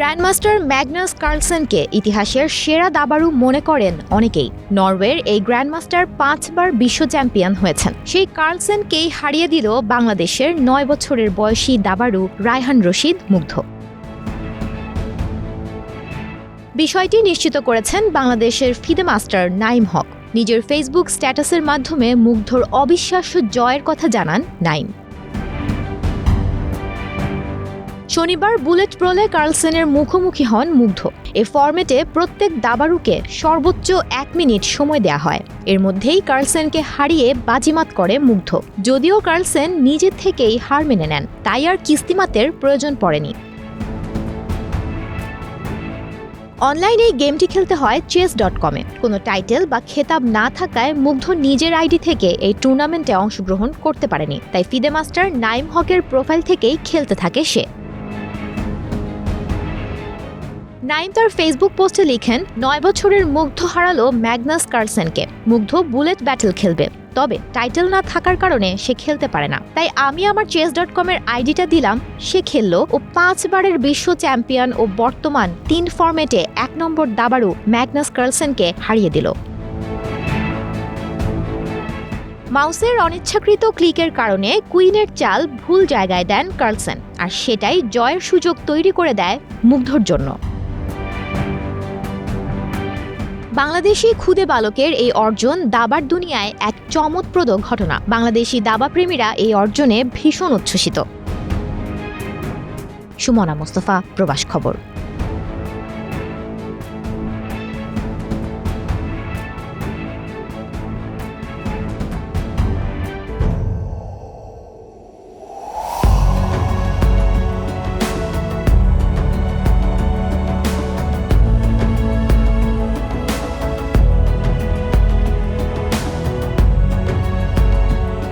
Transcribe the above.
Grandmaster Magnus কার্লসেনকে ইতিহাসের সেরা দাবাড়ু মনে করেন অনেকেই। নরওয়ের এই গ্র্যান্ডমাস্টার পাঁচবার বিশ্ব চ্যাম্পিয়ন হয়েছেন। সেই কার্লসেনকেই হারিয়ে দিল বাংলাদেশের নয় বছরের বয়সী দাবাড়ু রায়হান রশিদ মুগ্ধ। বিষয়টি নিশ্চিত করেছেন বাংলাদেশের ফিদে মাস্টার নাইম হক। নিজের ফেসবুক স্ট্যাটাসের মাধ্যমে মুগ্ধর অবিশ্বাস্য জয়ের কথা জানান নাইম শনিবার বুলেট প্রলে কার্লসেনের মুখোমুখি হন মুগ্ধ। এ ফরম্যাটে প্রত্যেক দাবারুকে সর্বোচ্চ এক মিনিট সময় দেয়া হয়। এর মধ্যেই কার্লসেনকে হারিয়ে বাজিমাত করে মুগ্ধ। যদিও কার্লসেন নিজে থেকেই হার মেনে নেন, তাই আর কিস্তিমাতের প্রয়োজন পড়েনি। অনলাইনে এই গেমটি খেলতে হয় চেস ডট কমে কোনো টাইটেল বা খেতাব না থাকায় মুগ্ধ নিজের আইডি থেকে এই টুর্নামেন্টে অংশগ্রহণ করতে পারেনি। তাই ফিদে মাস্টার নাইম হকের প্রোফাইল থেকেই খেলতে থাকে সে। নাইম তার ফেসবুক পোস্টে লিখেন, নয় বছরের মুগ্ধ হারালো ম্যাগনাস কার্লসেনকে। মুগ্ধ বুলেট ব্যাটল খেলবে। তবে টাইটেল না থাকার কারণে সে খেলতে পারে না। তাই আমি আমার চেস ডট কমের আইডিটা দিলাম, সে খেললো ও পাঁচবারের বিশ্ব চ্যাম্পিয়ন ও বর্তমান তিন ফরম্যাটে এক নম্বর দাবারু ম্যাগনাস কার্লসেনকে হারিয়ে দিল। মাউসের অনিচ্ছাকৃত ক্লিকের কারণে কুইনের চাল ভুল জায়গায় দেন কার্লসেন, আর সেটাই জয়ের সুযোগ তৈরি করে দেয় মুগ্ধর জন্য। বাংলাদেশি খুদে বালকের এই অর্জন দাবার দুনিয়ায় এক চমৎপ্রদ ঘটনা। বাংলাদেশি দাবা প্রেমীরা এই অর্জনে ভীষণ উচ্ছ্বসিত। সুমনা মোস্তফা, প্রবাস খবর।